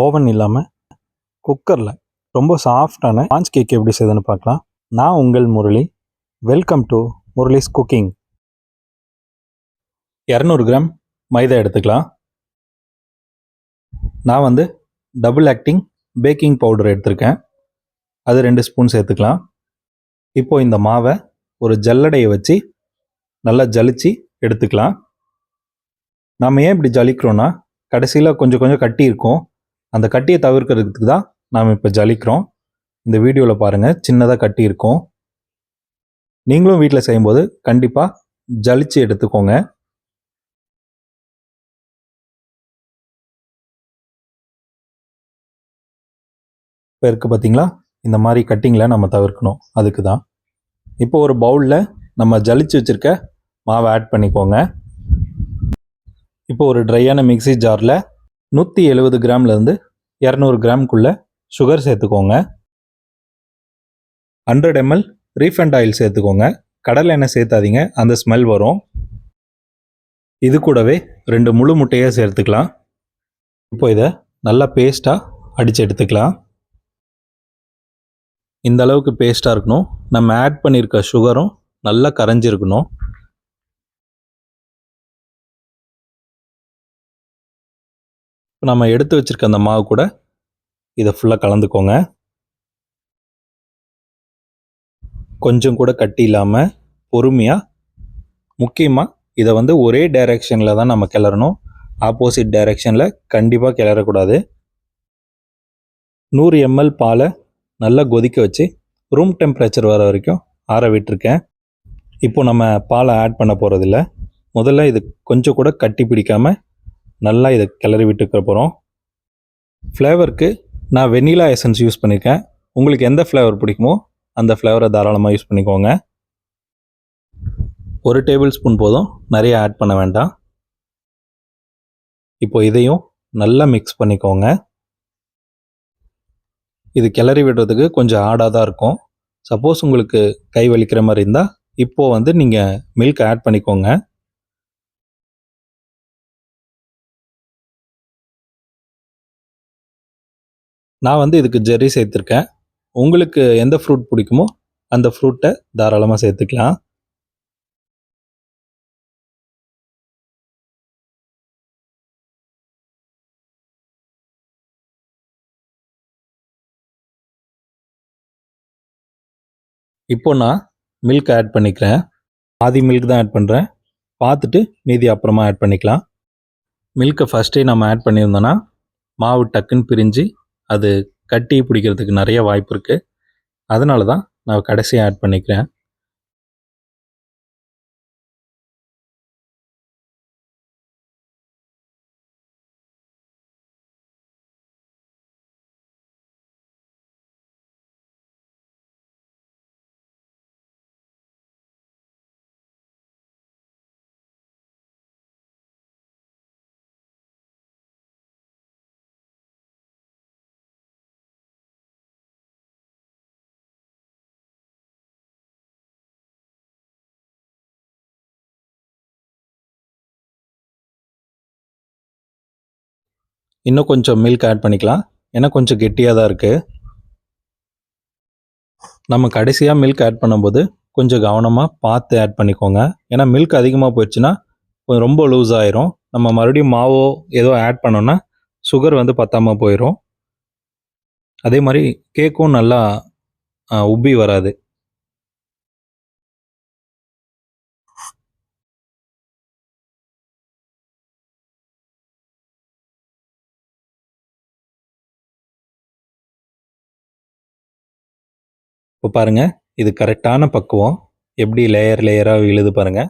Oven இல்லாமல் குக்கரில் ரொம்ப சாஃப்டான ஸ்பாஞ்ச் கேக் எப்படி செய்யுதுன்னு பார்க்கலாம். நான் உங்கள் Murali. Welcome to Murali's cooking இரநூறு கிராம் மைதா எடுத்துக்கலாம். நான் வந்து டபுள் ஆக்டிங் பேக்கிங் பவுடர் எடுத்திருக்கேன். அது ரெண்டு ஸ்பூன் சேர்த்துக்கலாம். இப்போ இந்த மாவை ஒரு ஜல்லடையை வச்சு நல்லா ஜலிச்சு எடுத்துக்கலாம். நாம் ஏன் இப்படி ஜலிக்கிறோன்னா கடைசியில் கொஞ்சம் கொஞ்சம் கட்டி இருக்கும். அந்த கட்டியை தவிர்க்கிறதுக்கு தான் நாம் இப்போ ஜலிக்கிறோம். இந்த வீடியோவில் பாருங்கள் சின்னதாக கட்டி இருக்கும். நீங்களும் வீட்டில் செய்யும்போது கண்டிப்பாக ஜலிச்சு எடுத்துக்கோங்க. இப்போ இருக்குது பார்த்தீங்களா இந்த மாதிரி கட்டிங்கில் நம்ம தவிர்க்கணும். அதுக்கு தான். இப்போ ஒரு பவுலில் நம்ம ஜலிச்சு வச்சுருக்க மாவை ஆட் பண்ணிக்கோங்க. இப்போ ஒரு ட்ரையான மிக்ஸி ஜாரில் நூற்றி எழுபது கிராம்லேருந்து இரநூறு கிராம்குள்ளே சுகர் சேர்த்துக்கோங்க. ஹண்ட்ரட் எம்எல் ரீஃபண்ட் ஆயில் சேர்த்துக்கோங்க. கடலை எண்ணெய் சேர்த்தாதீங்க அந்த ஸ்மெல் வரும். இது கூடவே ரெண்டு முழு முட்டையை சேர்த்துக்கலாம். இப்போ இதை நல்லா பேஸ்ட்டாக அடித்து எடுத்துக்கலாம். இந்த அளவுக்கு பேஸ்ட்டாக இருக்கணும். நம்ம ஆட் பண்ணியிருக்க சுகரும் நல்லா கரைஞ்சிருக்கணும். இப்போ நம்ம எடுத்து வச்சிருக்க அந்த மாவு கூட இதை ஃபுல்லாக கலந்துக்கோங்க. கொஞ்சம் கூட கட்டி இல்லாமல் பொறுமையாக முக்கியமாக இதை வந்து ஒரே டைரெக்ஷனில் தான் நம்ம கிளறணும். ஆப்போசிட் டைரெக்ஷனில் கண்டிப்பாக கிளறக்கூடாது. நூறு எம்எல் பாலை நல்லா கொதிக்க வச்சு ரூம் டெம்பரேச்சர் வர வரைக்கும் ஆற விட்டுருக்கேன். இப்போ நம்ம பாலை ஆட் பண்ண போகிறதில்ல முதல்ல இது கொஞ்சம் கூட கட்டி பிடிக்காமல் நல்லா இதை கிளறி விட்டுக்க போகிறோம் ஃப்ளேவருக்கு நான் வெண்ணிலா எசன்ஸ் யூஸ் பண்ணியிருக்கேன் உங்களுக்கு எந்த ஃப்ளேவர் பிடிக்குமோ அந்த ஃப்ளேவரை தாராளமாக யூஸ் பண்ணிக்கோங்க. ஒரு டேபிள் ஸ்பூன் போதும். நிறைய ஆட் பண்ண வேண்டாம். இப்போ இதையும் நல்லா மிக்ஸ் பண்ணிக்கோங்க. இது கிளறி விடுறதுக்கு கொஞ்சம் ஆடாக தான் இருக்கும். சப்போஸ் உங்களுக்கு கை வலிக்கிற மாதிரி இருந்தால் இப்போது வந்து நீங்கள் மில்க் ஆட் பண்ணிக்கோங்க. நான் வந்து இதுக்கு ஜெர்ரி சேர்த்துருக்கேன். உங்களுக்கு எந்த ஃப்ரூட் பிடிக்குமோ அந்த ஃப்ரூட்டை தாராளமாக சேர்த்துக்கலாம். இப்போ நான் மில்க் ஆட் பண்ணிக்கிறேன். பாதி மில்க் தான் ஆட் பண்ணுறேன் பார்த்துட்டு மீதி அப்புறமா ஆட் பண்ணிக்கலாம். மில்க்கை ஃபஸ்ட்டே நம்ம ஆட் பண்ணியிருந்தோன்னா மாவு டக்குன்னு பிரிஞ்சு அது கட்டி பிடிக்கிறதுக்கு நிறைய வாய்ப்பு இருக்குது அதனால தான் நான் கடைசியாக ஆட் பண்ணிக்கிறேன். இன்னும் கொஞ்சம் மில்க் ஆட் பண்ணிக்கலாம். ஏன்னா கொஞ்சம் கெட்டியாக தான் இருக்குது நம்ம கடைசியாக மில்க் ஆட் பண்ணும்போது கொஞ்சம் கவனமாக பார்த்து ஆட் பண்ணிக்கோங்க. ஏன்னா மில்க் அதிகமாக போயிடுச்சுன்னா கொஞ்சம் ரொம்ப லூஸ் ஆயிரும். நம்ம மறுபடியும் மாவோ ஏதோ ஆட் பண்ணோன்னா சுகர் வந்து பத்தாமல் போயிடும் அதே மாதிரி கேக்கும் நல்லா உப்பி வராது. இப்போ பாருங்கள் இது கரெக்டான பக்குவம். எப்படி லேயர் லேயராக எழுது பாருங்கள்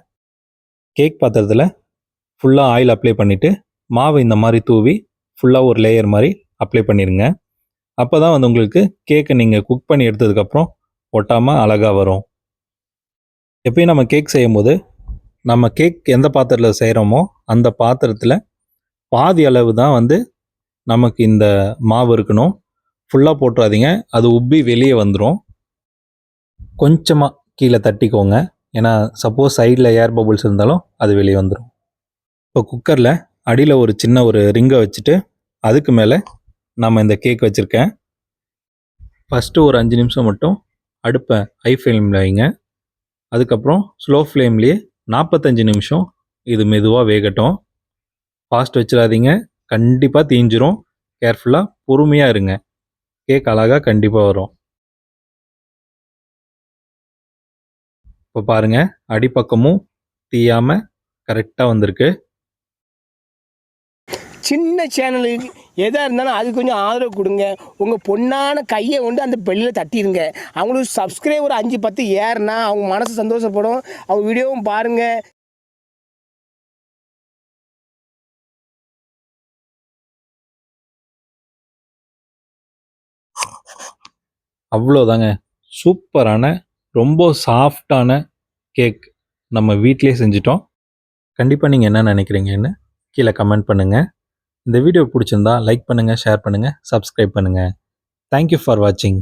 கேக் பாத்திரத்தில் ஃபுல்லாக ஆயில் அப்ளை பண்ணிவிட்டு மாவு இந்த மாதிரி தூவி ஃபுல்லாக ஒரு லேயர் மாதிரி அப்ளை பண்ணிடுங்க அப்போ தான் வந்து உங்களுக்கு கேக்கை நீங்கள் குக் பண்ணி எடுத்ததுக்கப்புறம் ஒட்டாமல் அழகாக வரும். எப்பயும் நம்ம கேக் செய்யும்போது நம்ம கேக் எந்த பாத்திரத்தில் செய்கிறோமோ அந்த பாத்திரத்தில் பாதி அளவு தான் வந்து நமக்கு இந்த மாவு இருக்கணும். ஃபுல்லாக போட்டுறாதீங்க. அது உப்பி வெளியே வந்துடும் கொஞ்சமாக கீழே தட்டிக்கோங்க. ஏன்னா சப்போஸ் சைடில் ஏர் பபுள்ஸ் இருந்தாலும் அது வெளியே வந்துடும் இப்போ குக்கரில் அடியில் ஒரு சின்ன ஒரு ரிங்கை வச்சுட்டு அதுக்கு மேலே நம்ம இந்த கேக் வச்சுருக்கேன். ஃபஸ்ட்டு ஒரு அஞ்சு நிமிஷம் மட்டும் அடுப்பை ஹை ஃப்ளேமில் வைங்க. அதுக்கப்புறம் ஸ்லோ ஃப்ளேம்லேயே நாற்பத்தஞ்சு நிமிஷம் இது மெதுவாக வேகட்டும். ஃபாஸ்ட் வச்சிடாதீங்க. கண்டிப்பாக தீஞ்சிரும். கேர்ஃபுல்லாக பொறுமையாக இருங்க. கேக் அழகாக கண்டிப்பாக வரும். இப்போ பாருங்க அடிப்பக்கமும் தீயாமல் கரெக்டாக வந்திருக்கு. சின்ன சேனலுக்கு எதாக இருந்தாலும் அது கொஞ்சம் ஆதரவு கொடுங்க. உங்கள் பொண்ணான கையை கொண்டு அந்த பெல்லில் தட்டிடுங்க அவங்களுக்கு சப்ஸ்கிரைபர் அஞ்சு பத்து ஏறுனா அவங்க மனசு சந்தோஷப்படும். அவங்க வீடியோவும் பாருங்கள் அவ்வளோதாங்க சூப்பரான ரொம்ப சாஃப்டான கேக் நம்ம வீட்டிலே செஞ்சிட்டோம். கண்டிப்பாக நீங்கள் என்ன நினைக்கிறீங்கன்னு கீழே கமெண்ட் பண்ணுங்கள் இந்த வீடியோ பிடிச்சிருந்தா லைக் பண்ணுங்கள் ஷேர் பண்ணுங்கள் சப்ஸ்கிரைப் பண்ணுங்கள் தேங்க்யூ ஃபார் வாட்சிங்